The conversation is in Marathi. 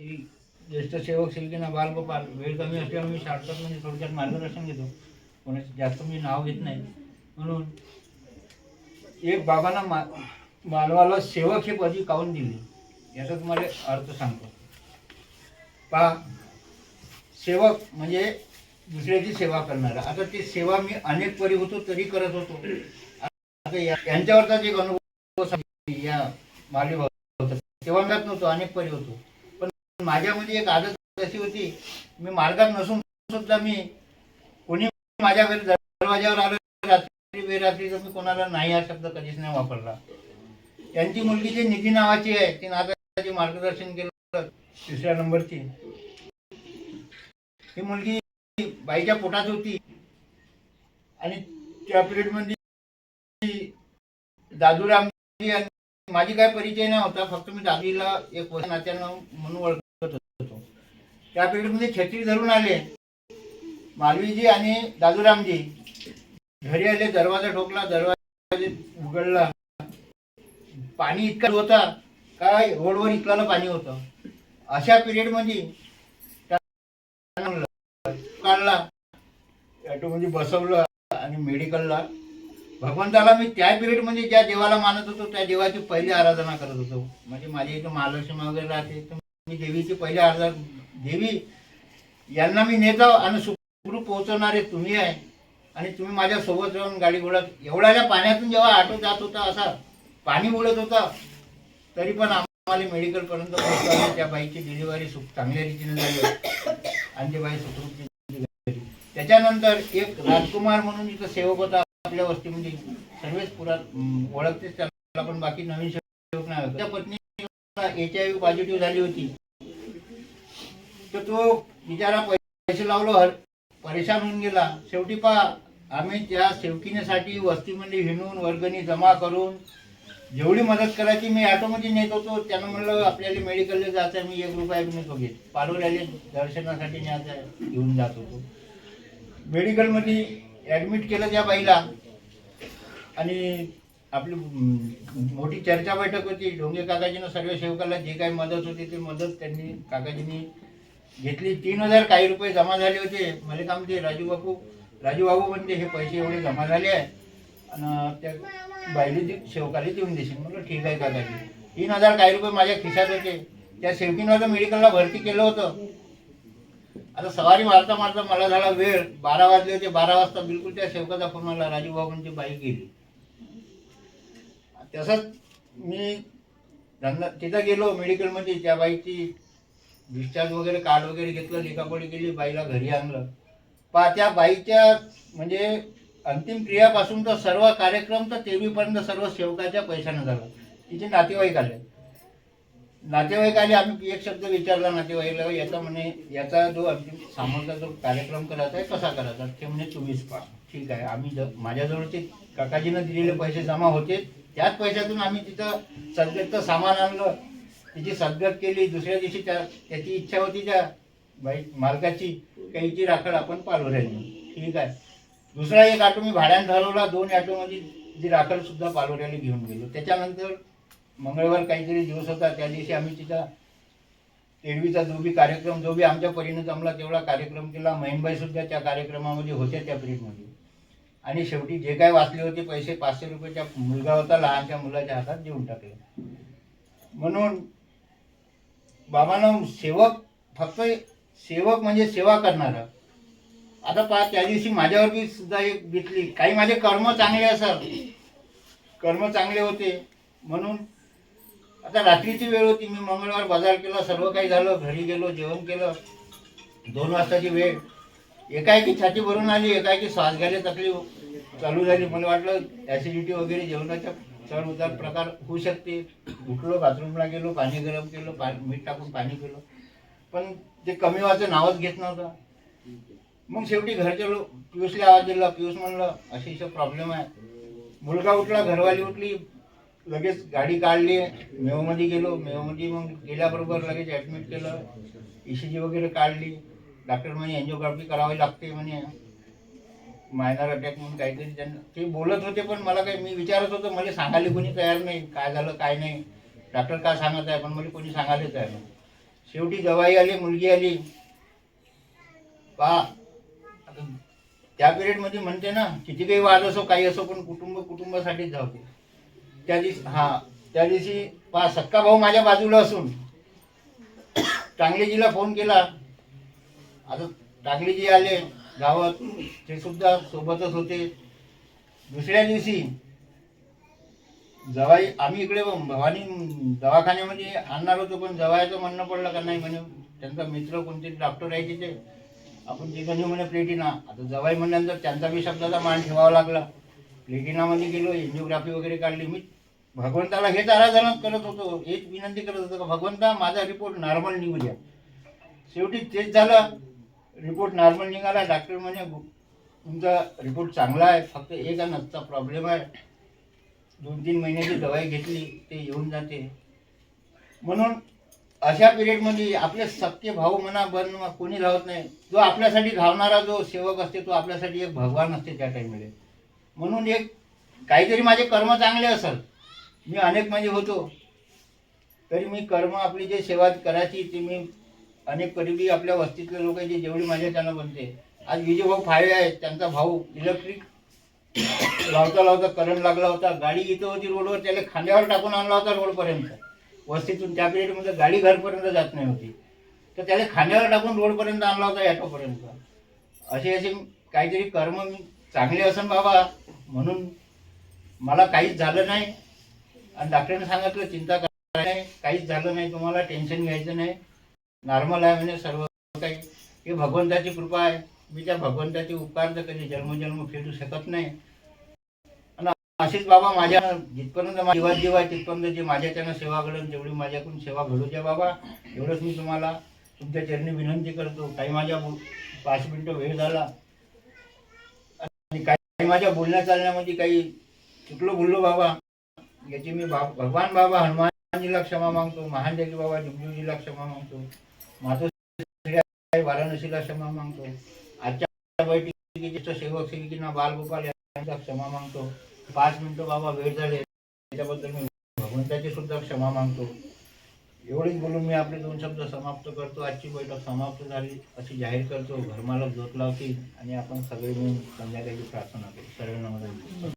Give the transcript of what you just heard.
ज्येष्ठ सेवक सेविकेना बालगोपाल वेळ कमी असल्यामुळे मी शॉर्टकट म्हणजे थोडक्यात मार्गदर्शन घेतो. कोणाचं जास्त मी नाव घेत नाही. म्हणून एक बाबांना मा मानवाला सेवक हे पदवी काऊन दिली? याचा तुम्हाला अर्थ सांगतो. पहा सेवक म्हणजे दुसऱ्याची सेवा करणारा. आता ती सेवा मी अनेक परी होतो तरी करत होतो. आता यांच्यावरचाच एक अनुभव या माली होता तेव्हा जात नव्हतो अनेक परी होतो. माझ्यामध्ये एक आदत अशी होती मी मार्गात नसून सुद्धा मी कोणी माझ्या घरी दरवाज्यावर आलं रात्री बेरात्री तर मी कोणाला नाही हा शब्द कधीच नाही वापरला. त्यांची मुलगी जी निधी नावाची आहे ती नागाची मार्गदर्शन केलं तिसऱ्या नंबरची ही मुलगी बाईच्या पोटात होती आणि त्या पिरियडमध्ये दादूरामजी आणि माझी काय परिचय नाही होता फक्त मी दादीला एक वर्ष नात्यानं म्हणून ओळख होतो. त्या पिरियडमध्ये छत्री धरून आले. मालवीजी आणि दादूरामजी घरी आले दरवाजा ठोकला दरवाजा उघडला. पाणी इतकं होता काय रोडवर इतकाला पाणी होतं. अशा पिरियडमध्ये त्या काढला बसवलं आणि मेडिकलला. भगवंताला मी त्या पिरियडमध्ये ज्या देवाला मानत होतो त्या देवाची पहिली आराधना करत होतो. म्हणजे माझ्या इथं महालक्ष्मी वगैरे राहते तर मी देवीची पहिले आराधना देवी यांना मी नेतो आणि सुखरूप पोहोचवणारे तुम्ही आहे. आणि तुम्ही माझ्यासोबत जाऊन राहून गाडी घोडत एवढ्याच्या पाण्यातून जेव्हा ऑटो जात होता असा पाणी उडत होता तरी पण आम्हाला मेडिकलपर्यंत पोहोचवलं त्या बाईची डिलिव्हरी सुख चांगल्या रीतीने झाली आणि ती बाई सुखरूप त्याच्यानंतर एक राजकुमार म्हणून इथं सेवक होता आपल्या वस्तीमध्ये. सर्वच पुरा ओळखतेच त्याला पण बाकी नवीन सेवक नाही त्या पत्नी एच आय व्ही पॉझिटिव्ह झाली होती. तर तो बिचारा पैसे लावलो हर परेशान होऊन गेला. शेवटी पहा आम्ही त्या सेवकिनेसाठी वस्तीमध्ये हिंडून वर्गणी जमा करून जेवढी मदत करायची मी ऑटोमध्ये नेत होतो. त्यानं म्हणलं आपल्याला मेडिकलला जायचं आहे मी एक रुपया बी नको घेत. पालोऱ्याला दर्शनासाठी न्यायचं आहे घेऊन जात होतो. मेडिकलमध्ये ॲडमिट केलं त्या बाईला. आणि आपली मोठी चर्चा बैठक होती. ढोंगे काकाजीनं सर्व सेवकाला जे काही मदत होती ती मदत त्यांनी काकाजींनी घेतली. तीन हजार काही रुपये जमा झाले होते. मला काम म्हणते राजू बापू राजू बाबू म्हणते हे पैसे एवढे जमा झाले आहे आणि त्या बायली ती सेवकाला देऊन देशील. म्हटलं ठीक आहे काकाजी तीन हजार काही रुपये माझ्या खिशात होते. त्या सेवकीनं मेडिकलला भरती केलं होतं. आता सवारी मारता मारता मला झाला वेळ. बारा वाजले होते. बारा वाजता बिलकुल त्या सेवकाचा फोन मला राजू बाबूंची बाई गेली. तसंच मी धंदा तिथं गेलो. मेडिकलमध्ये त्या बाईची डिस्चार्ज वगैरे कार्ड वगैरे घेतलं लिखापडी केली बाईला घरी आणलं. पा त्या बाईच्या म्हणजे अंतिम क्रियापासून तर सर्व कार्यक्रम तर तेवीपर्यंत सर्व सेवकाच्या पैशानं झाला. तिचे नातेवाईक आले. नातेवाईक आले आम्ही एक शब्द विचारला नातेवाईकला याचा म्हणे याचा जो अंतिम सामोरचा जो कार्यक्रम करायचा आहे कसा करायचा? ते म्हणे तुम्हीच पहा ठीक आहे आम्ही ज माझ्याजवळचे काकाजीनं दिलेले पैसे जमा होते त्याच पैशातून आम्ही तिथं सगळ्याचं सामान आणलं तिची सद्गत केली दुसऱ्या दिवशी त्या त्याची इच्छा होती त्या बाई मालकाची काहीची राखड आपण पालवऱ्याने ठीक आहे. दुसरा एक ऑटो मी भाड्यानं ठरवला दोन ऑटोमध्ये जी राखड सुद्धा पालोऱ्याला घेऊन गेलो. त्याच्यानंतर मंगळवार काहीतरी दिवस होता त्या दिवशी आम्ही तिथं तेडवीचा जो बी कार्यक्रम जो बी आमच्या परीने जमला तेवढा कार्यक्रम केला. महिनबाई सुद्धा त्या कार्यक्रमामध्ये होत्या त्या पिरियडमध्ये आणि शेवटी जे काय वाचले होते पैसे पाचशे रुपये त्या मुलगा होता लहानच्या मुलाच्या हातात देऊन टाकले. म्हणून बाबांना सेवक फक्त सेवक म्हणजे सेवा करणारा. आता पहा त्या दिवशी माझ्यावर बी सुद्धा एक बितली. काही माझे कर्म चांगले असत कर्म चांगले होते. म्हणून आता रात्रीची वेळ होती. मी मंगळवार बाजार केला. सर्व काही झालं. घरी गेलो जेवण केलं. दोन वाजताची वेळ. एकाएकी छाती भरून आली. एकाएकी श्वास घ्यायला तकलीफ चालू झाली. मला वाटलं ॲसिडिटी वगैरे जेवणाच्या चढ उतार प्रकार होऊ शकते. उठलो बाथरूमला गेलो पाणी गरम केलं पा मीठ टाकून पाणी पिलं. पण ते कमी व्हायचं नावच घेत नव्हतं. मग शेवटी घरचे लोक पियुषला आवाज दिला पियुष म्हणलं अशी अशी प्रॉब्लेम आहे. मुलगा उठला घरवाली उठली लगेच गाडी काढली मेवमध्ये गेलो. मेवमध्ये मग गेल्याबरोबर लगेच ॲडमिट केलं. ई सी जी वगैरे काढली. डॉक्टर म्हणे एन्जिओग्राफी करावी लागते. म्हणे. मायनर अटॅक म्हणून काहीतरी त्यांना ते बोलत होते पण मला काही मी विचारत होतो मला सांगायला कोणी तयार नाही काय झालं काय नाही. डॉक्टर का सांगत आहे पण मला कोणी सांगायला तयार नाही. शेवटी गवाई आली मुलगी आली. पा आता त्या पिरियडमध्ये म्हणते ना किती काही वाद असो काही असो पण कुटुंब कुटुंबासाठीच धावते त्या दिवशी हा त्या दिवशी पा सक्का भाऊ माझ्या बाजूला असून टांगलेजीला फोन केला. आता टांगलेजी आले गावात ते सुद्धा सोबतच होते. दुसऱ्या दिवशी जवाई आम्ही इकडे भवानी दवाखान्यामध्ये आणणार होतो पण जवायचं म्हणणं पडलं का नाही म्हणे. त्यांचा मित्र कोणते डॉक्टर आहे तिथे. आपण तिथं नेऊ म्हणे प्लेटिना. आता जवाई म्हणल्यानंतर त्यांचा बी शब्दाचा मान ठेवावा लागला. प्लेटिनामध्ये गेलो एन्जिओग्राफी वगैरे काढली मी. भगवंताला हेच आराधना करत होतो. हेच विनंती करत होतो का भगवंता माझा रिपोर्ट नॉर्मल निघू द्या. शेवटी तेच झालं. रिपोर्ट नॉर्मल निघाला डॉक्टर म्हणे तुमचा रिपोर्ट चांगला आहे फक्त एक नसता प्रॉब्लेम आहे. दोन तीन महिन्याची दवाई घेतली ते येऊन जाते. म्हणून अशा पिरियडमध्ये आपले सत्य भाऊ म्हणा बन कोणी धावत नाही. जो आपल्यासाठी धावणारा जो सेवक असते तो आपल्यासाठी एक भगवान असते त्या टाईममध्ये म्हणून एक काहीतरी माझे कर्म चांगले असल मी अनेक म्हणजे होतो. तरी मी कर्म आपली जे सेवा करायची ती मी अनेक करीबी आपल्या वस्तीतले लोक जे जेवढी माझ्या त्यांना बनते. आज विजयभाऊ फाळे आहेत त्यांचा भाऊ इलेक्ट्रिक लावता लावता करंट लागला होता. गाडी इथं होती रोडवर त्याला खांद्यावर टाकून आणला होता रोडपर्यंत. वस्तीतून त्या पिरियडमध्ये गाडी घरपर्यंत जात नाही होती. तर त्याला खांद्यावर टाकून रोडपर्यंत आणला होता ॲटोपर्यंत असे असे काहीतरी कर्म मी चांगले असन बाबा. म्हणून मला काहीच झालं नाही. आणि डॉक्टरने सांगितलं चिंता करायला नाही. काहीच झालं नाही. तुम्हाला टेन्शन घ्यायचं नाही. नॉर्मल आहे म्हणजे सर्व काही. हे भगवंताची कृपा आहे. मी त्या भगवंताचे उपकार तर कधी जन्मजन्म फेडू शकत नाही. आणि अशीच बाबा माझ्या जिथपर्यंत माझा जीव आहे तिथपर्यंत जे माझ्या त्यांना सेवा घडून तेवढी माझ्याकडून सेवा घडू द्या बाबा. एवढंच मी तुम्हाला तुमच्या चरणी विनंती करतो. काही माझ्या पाच मिनिटं वेळ झाला. आणि काही माझ्या बोलण्या चालण्यामध्ये काही चुकलो बोललो बाबा. याची मी भगवान बाबा हनुमानजीला क्षमा मागतो. महादेवी बाबा जुगजीला क्षमा मागतो. मातोश्री वाराणसीला क्षमा मागतो. आजच्या बैठकीचे सेवक सेविकींना बालगोपाल यांचा क्षमा मागतो. पाच मिनिटं बाबा वेळ झाले त्याच्याबद्दल मी भगवंताची सुद्धा क्षमा मागतो. एवढीच बोलून मी आपले दोन शब्द समाप्त करतो. आजची बैठक समाप्त झाली अशी जाहीर करतो. घरमालक जोत लावतील आणि आपण सगळे मिळून संध्याकाळी प्रार्थना करू. सर्व नमस्कार